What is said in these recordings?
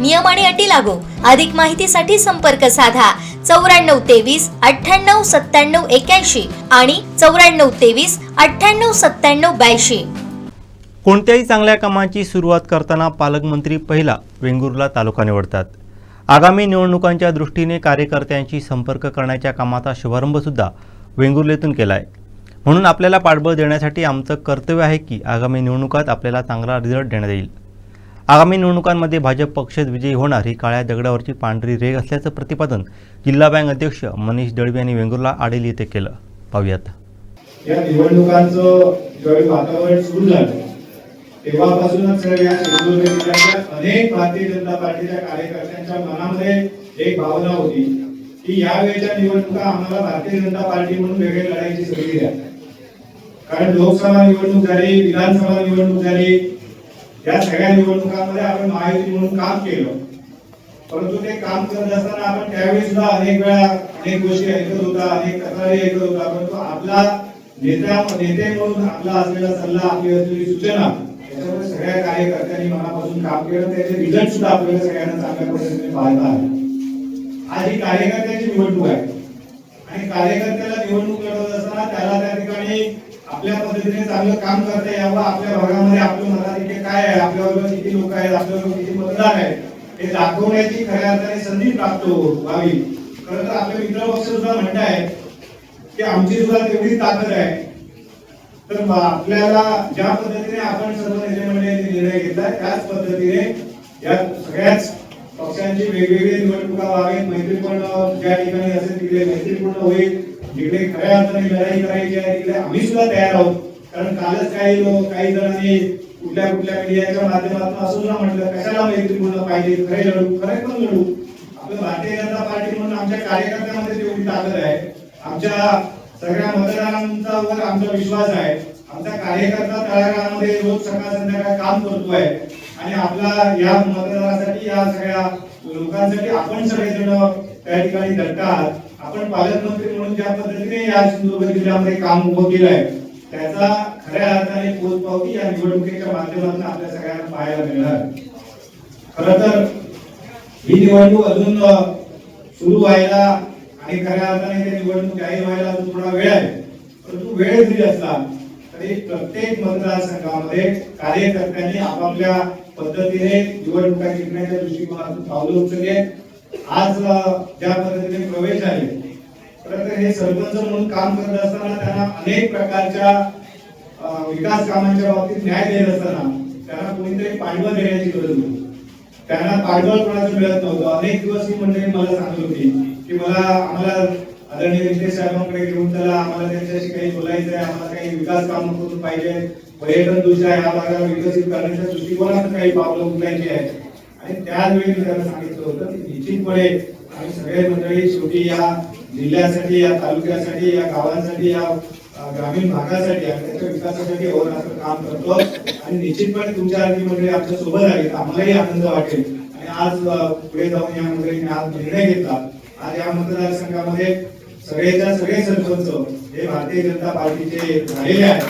नियम आणि अटी लागू. अधिक माहितीसाठी संपर्क साधा. चौऱ्याण्णव तेवीस अठ्ठ्याण्णव सत्त्याण्णव एक्याऐंशी आणि चौऱ्याण्णव तेवीस अठ्ठ्याण्णव सत्त्याण्णव ब्याऐंशी. कोणत्याही चांगल्या कामाची सुरुवात करताना पालकमंत्री पहिला वेंगुर्ला तालुका निवडतात. आगामी निवडणुकांच्या दृष्टीने कार्यकर्त्यांशी संपर्क करण्याच्या कामाचा शुभारंभसुद्धा वेंगुर्लेतून केला आहे म्हणून आपल्याला पाठबळ देण्यासाठी आमचं कर्तव्य आहे की आगामी निवडणुकात आपल्याला चांगला रिझल्ट देण्यात येईल. आगामी निवडणुकांमध्ये भाजप पक्षच विजयी होणार. ही काळ्या दगडावरची पांढरी रेग असल्याचं प्रतिपादन जिल्हा बँक अध्यक्ष मनीष दळवी यांनी वेंगुर्ला आडेल येथे केलं. पाहूयात. या निवडणुकांचं ज्यावेळी वातावरण सुरू झालं तेव्हापासूनच या सिंधुदुर्ग जिल्ह्याच्या अनेक भारतीय जनता पार्टीच्या कार्यकर्त्यांच्या मनामध्ये एक भावना होती की यावेळेच्या निवडणुका आम्हाला भारतीय जनता पार्टी म्हणून वेगळे लढायची संधी द्या. कारण लोकसभा निवडणूक झाली विधानसभा निवडणूक झाली या सगळ्या निवडणुकांमध्ये आपण महायुती म्हणून काम केलं परंतु ते काम करत असताना आपण त्यावेळी सुद्धा अनेक वेळा अनेक गोष्टी ऐकत होता अनेक तक्रारी ऐकत होता परंतु आपला नेत्या नेते म्हणून आपला असलेला सल्ला आपली असलेली सूचना त्याच्यामुळे सगळ्या कार्यकर्त्यांनी मनापासून काम केलं त्याचे रिझल्ट सुद्धा आपल्याला सगळ्यांना चांगल्या पद्धतीने पाहता आहे आज ही कार्यकर्त्याची निवडणूक आहे. आणि कार्यकर्त्याला निवडणूक लढवत असताना त्याला त्या ठिकाणी आपल्या पद्धतीने चांगलं काम करता यावं आपल्या भागामध्ये आपलं मताधिक्य काय आहे आपल्याबरोबर किती लोक आहेत आपल्याबरोबर किती मतदार आहेत हे दाखवण्याची खऱ्या अर्थाने संधी प्राप्त व्हावी. खरं तर आपले मित्र पक्ष सुद्धा आहे की आमची सुद्धा तेवढी ताकद आहे. तर आपल्याला ज्या पद्धतीने आपण सर्व नेते मंडळाने निर्णय घेतला त्याच पद्धतीने या सगळ्याच पक्षांची वेगवेगळी निवडणुका व्हावेत मैत्रीपूर्ण ज्या ठिकाणी असेल तिकडे मैत्रीपूर्ण होईल. जिकडे खऱ्या अर्थाने लढाई करायची आहे तिकडे आम्ही सुद्धा तयार आहोत. कारण कालच काही लोक काही जणांनी कुठल्या कुठल्या मीडियाच्या माध्यमातून असं सुद्धा म्हटलं कशाला मैत्रीपूर्ण पाहिजे? खरे लढू खरे पण लढू. आपलं भारतीय जनता पार्टी म्हणून आमच्या कार्यकर्त्यांमध्ये तेवढी ताकद आहे. आमच्या सगळ्या मतदारांचा वर आमचा विश्वास आहे. आमचा कार्यकर्ता तळागाळामध्ये रोज सकाळ संध्याकाळ काम करतोय. आणि आपला या मतदारासाठी या सगळ्या लोकांसाठी आपण सगळेजण त्या ठिकाणी धडतात आपण पालकमंत्री म्हणून ज्या पद्धतीने या सिंधुदुर्ग जिल्ह्यामध्ये काम उभं केलंय त्याचा खऱ्या अर्थाने पोचपावती या निवडणुकीच्या माध्यमातून आपल्या सगळ्यांना पाहायला मिळणार. खर तर ही निवडणूक अजून सुरू व्हायला आणि खऱ्या अर्थाने ते निवडणूक जाहीर व्हायला अजून थोडा वेळ आहे. परंतु वेळ जरी असला तरी प्रत्येक मतदारसंघामध्ये कार्यकर्त्यांनी आपापल्या पद्धतीने निवडणुका जिंकण्याच्या दृष्टिकोनातून पावलं उचलली आहेत. आज ज्या पद्धतीने प्रवेश आले तर हे सरपंच म्हणून काम करत असताना त्यांना अनेक प्रकारच्या विकास कामांच्या बाबतीत न्याय देत असताना त्यांना कोणीतरी पाठबळ देण्याची गरज नव्हती त्यांना पाठबळ कोणाचं मिळत नव्हतं. अनेक दिवस ही मंडळी मला सांगत होती की मला आम्हाला आदरणीय रितेश साहेबांकडे घेऊन चला आम्हाला त्यांच्याशी काही बोलायचं आहे आम्हाला काही विकास काम करून पाहिजे पर्यटन दृष्ट्या या भागाला विकसित करण्याच्या दृष्टिकोनात काही पावलं उचलायची आहेत. आणि त्याच वेळी मी त्यांना सांगितलं होतं की निश्चितपणे आम्ही सगळे मंडळी शेवटी या जिल्ह्यासाठी या तालुक्यासाठी या गावांसाठी या ग्रामीण भागासाठी आणि त्याच्या विकासासाठी अहोरात्र काम करतो. आणि निश्चितपणे तुमच्या आरती मंडळी आमच्यासोबत आहेत. आम्हालाही आनंद वाटेल. आणि आज पुढे जाऊन या मंडळीने आज निर्णय घेतला. आज या मतदारसंघामध्ये सगळेच्या सगळे सरपंच हे भारतीय जनता पार्टीचे झालेले आहेत.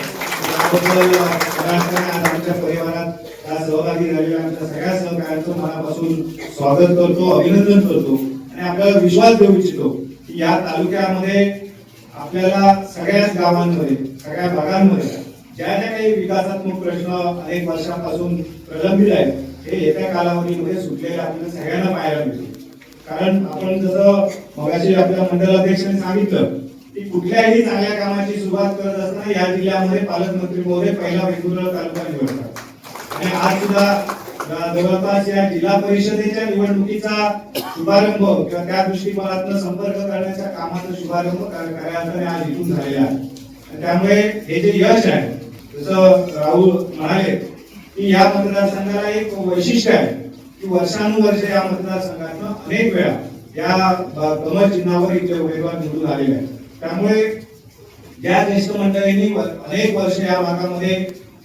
त्याबद्दल आज आमच्या परिवारात त्या सहभागी झालेल्या आमच्या सगळ्या सहकार्यांचं मनापासून स्वागत करतो अभिनंदन करतो. आणि आपल्याला विश्वास देऊ इच्छितो की या तालुक्यामध्ये आपल्याला सगळ्याच गावांमध्ये सगळ्या भागांमध्ये ज्या ज्या काही विकासात्मक प्रश्न अनेक वर्षांपासून प्रलंबित आहेत हे येत्या कालावधीमध्ये सुटलेले आपल्याला सगळ्यांना पाहायला मिळते कारण आपण जसं मगाशी आपल्या मंडलाध्यक्षांनी सांगितलं की कुठल्याही चांगल्या कामाची सुरुवात करत असताना या जिल्ह्यामध्ये पालकमंत्री महोदय पहिला वेगवेगळा तालुका निवडतात. आणि आज सुद्धा जवळपास या जिल्हा परिषदेच्या निवडणुकीचा शुभारंभ किंवा त्या दृष्टिकोनातून संपर्क करण्याच्या कामाचा शुभारंभ कर- आज इथून झालेला आहे. त्यामुळे हे जे यश आहे जसं राहुल म्हणाले की या मतदारसंघाला एक वैशिष्ट्य आहे की वर्षानुवर्ष या मतदारसंघातनं अनेक वेळा या ब- चिन्हावर इथले उमेदवार निवडून आलेले आहेत. त्यामुळे ज्या ज्येष्ठ मंडळींनी अनेक वर्ष या भागामध्ये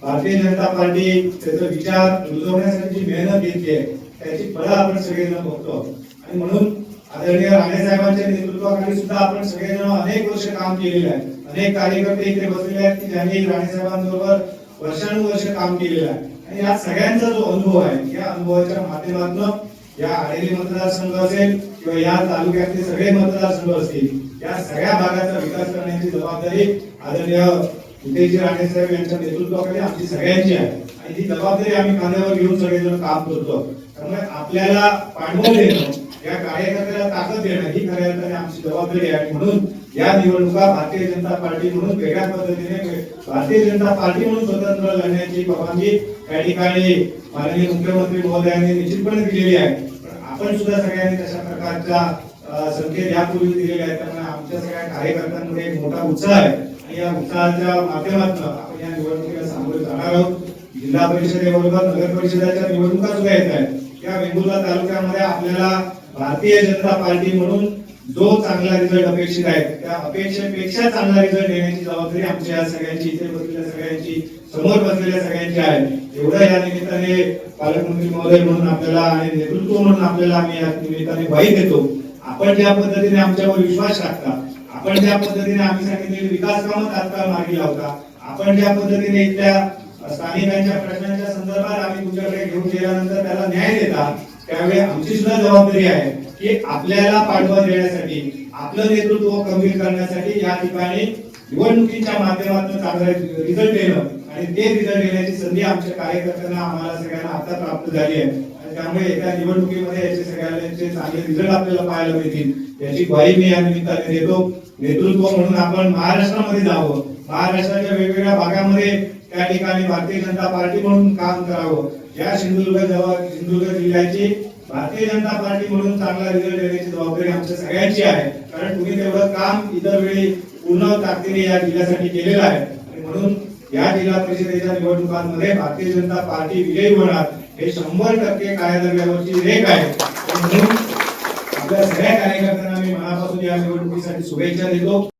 भारतीय जनता पार्टी त्याचा विचार रुजवण्यासाठी जी मेहनत घेतली आहे. त्याची फळं आपण सगळेजण बघतो. आणि म्हणून आदरणीय राणे साहेबांच्या नेतृत्वाखाली सुद्धा आपण सगळेजण अनेक वर्ष काम केलेलं आहे. अनेक कार्यकर्ते इथे बसलेले आहेत की ज्यांनी राणे साहेबांबरोबर वर्षानुवर्ष काम केलेलं आहे. आणि या सगळ्यांचा जो अनुभव आहे या अनुभवाच्या माध्यमातून या आडेली मतदारसंघ असेल किंवा या तालुक्यातले सगळे मतदारसंघ असतील या सगळ्या भागाचा विकास करण्याची जबाबदारी आदरणीय उदयजी राणे साहेब यांच्या नेतृत्वाखाली आमची सगळ्यांची आहे. आणि ही जबाबदारी आम्ही खांद्यावर घेऊन सगळेजण काम करतो. त्यामुळे आपल्याला पाठबळ देणं या कार्यकर्त्याला ताकद देणं ही खऱ्या अर्थाने आमची जबाबदारी आहे. म्हणून या निवडणुका भारतीय जनता पार्टी म्हणून वेगळ्या पद्धतीने भारतीय जनता पार्टी म्हणून स्वतंत्र लढण्याची परवानगी या ठिकाणी माननीय मुख्यमंत्री महोदयांनी निश्चितपणे दिलेली आहे. पण आपण सुद्धा सगळ्यांनी तशा प्रकारच्या संकेत यापूर्वी दिलेले आहेत. त्यामुळे आमच्या सगळ्या कार्यकर्त्यांमध्ये एक मोठा उत्साह आहे. आणि या उत्साहाच्या माध्यमातून आपण या निवडणुकीला सामोरे जाणार आहोत. जिल्हा परिषदेबरोबर नगर परिषदेच्या निवडणुका सुद्धा येत आहेत. या वेंगुर्ला तालुक्यामध्ये आपल्याला भारतीय जनता पार्टी म्हणून जो चांगला रिझल्ट अपेक्षित आहे त्या अपेक्षेपेक्षा चांगला रिझल्ट देण्याची जबाबदारी आमच्या सगळ्यांची इथे बसलेल्या सगळ्यांची समोर बसलेल्या सगळ्यांची आहे. एवढं या निमित्ताने पालकमंत्री महोदय म्हणून आपल्याला आणि नेतृत्व म्हणून आपल्याला आम्ही या निमित्ताने ग्वाही देतो. आपण ज्या पद्धतीने आमच्यावर विश्वास टाकता आपण ज्या पद्धतीने आम्ही सांगितलेली विकास कामं तात्काळ मार्गी लावता आपण ज्या पद्धतीने इथल्या स्थानिकांच्या प्रश्नांच्या संदर्भात आम्ही तुमच्याकडे घेऊन गेल्यानंतर त्याला न्याय देता त्यावेळी आमची सुद्धा जबाबदारी आहे की आपल्याला पाठबळ देण्यासाठी आपलं नेतृत्व गंभीर करण्यासाठी या ठिकाणी निवडणुकीच्या माध्यमातून चांगला रिझल्ट येणं आणि ते रिझल्ट येण्याची संधी आमच्या कार्यकर्त्यांना आम्हाला सगळ्यांना आता प्राप्त झाली आहे. त्यामुळे एका निवडणुकीमध्ये याचे सगळ्यांचे चांगले रिझल्ट आपल्याला पाहायला मिळतील याची ग्वाही मी या निमित्ताने देतो. नेतृत्व म्हणून आपण महाराष्ट्रामध्ये जावं. महाराष्ट्राच्या वेगवेगळ्या भागामध्ये त्या ठिकाणी भारतीय जनता पार्टी म्हणून काम करावं. या सिंधुदुर्ग जवळ सिंधुदुर्ग जिल्ह्याची भारतीय जनता पार्टी म्हणून चांगला रिझल्ट देण्याची जबाबदारी आमच्या सगळ्यांची आहे. कारण तुम्ही तेवढं काम इतर वेळी पूर्ण ताकदीने या जिल्ह्यासाठी केलेलं आहे. आणि म्हणून या जिल्हा परिषदेच्या निवडणुकांमध्ये भारतीय जनता पार्टी विजयी होणार. हे शंभर टक्के कायद्यावरची रेख आहे. म्हणून आपल्या सगळ्या कार्यकर्त्यांना मी मनापासून या निवडणुकीसाठी शुभेच्छा देतो.